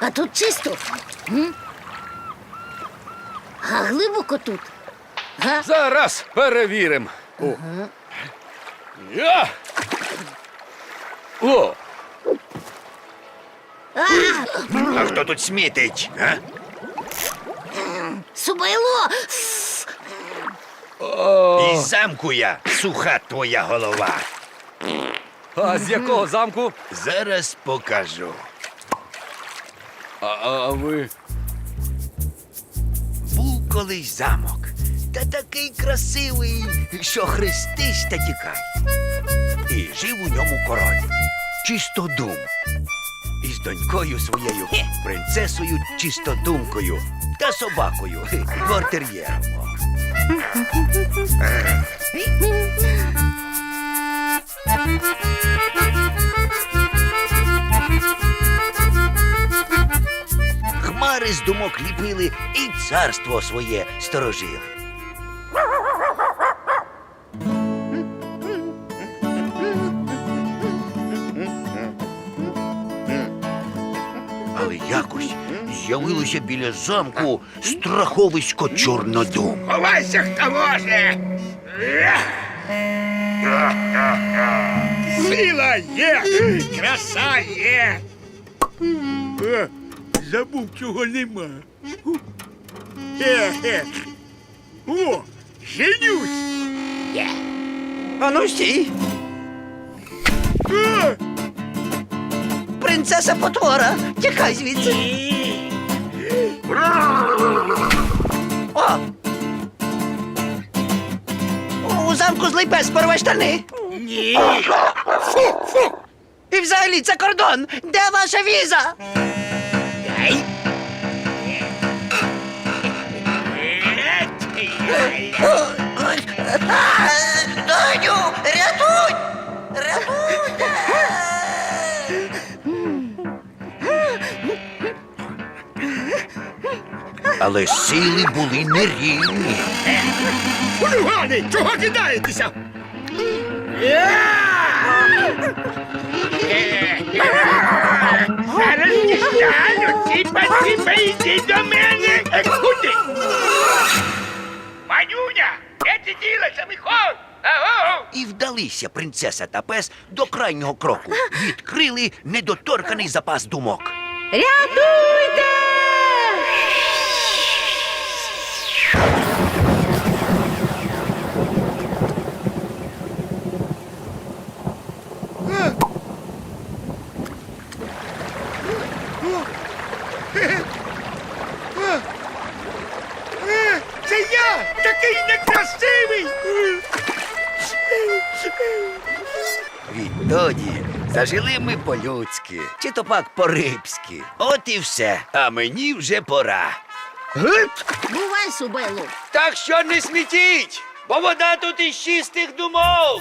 А тут чисто. М? А глибоко тут. Га? Зараз перевіримо. О. Я. О, А хто тут смітить? А? Субайло! Із замку я, суха твоя голова. а з якого замку? Зараз покажу. А, а ви. Був колись замок. Та такий красивий, що хрестись та тікай. І жив у ньому король. Чистодум. Із донькою своєю, принцесою чистодумкою та собакою, квартир'єром. Хмари з думок ліпили і царство своє сторожили. Але якось з'явилося біля замку страховисько чорнодум. Ховайся, хто може! Сила є, краса є. Забув, чого нема. О, женюсь. Ану стій! Е, Принцеса потвора! Тікай звідси! О! У замку злий пес порве штани! Ні. Фу, фу. І взагалі це кордон! Де ваша віза? Е, Доню, рятуй! Рятуйте! Але сили були нерівні. Хулігани, чого кидаєтеся? Зараз дістану, тіпа, йди до мене. Куди? Манюня, де ти ділася, Михайло? Аго! І вдалися принцеса та пес до крайнього кроку. Відкрили недоторканий запас думок. Рятуйте! Це я такий некрасивий. Відтоді зажили ми по-людськи, чи то пак по-рибськи. От і все. А мені вже пора. Бувай, Субайло. Так що не смітіть, бо вода тут із чистих думок.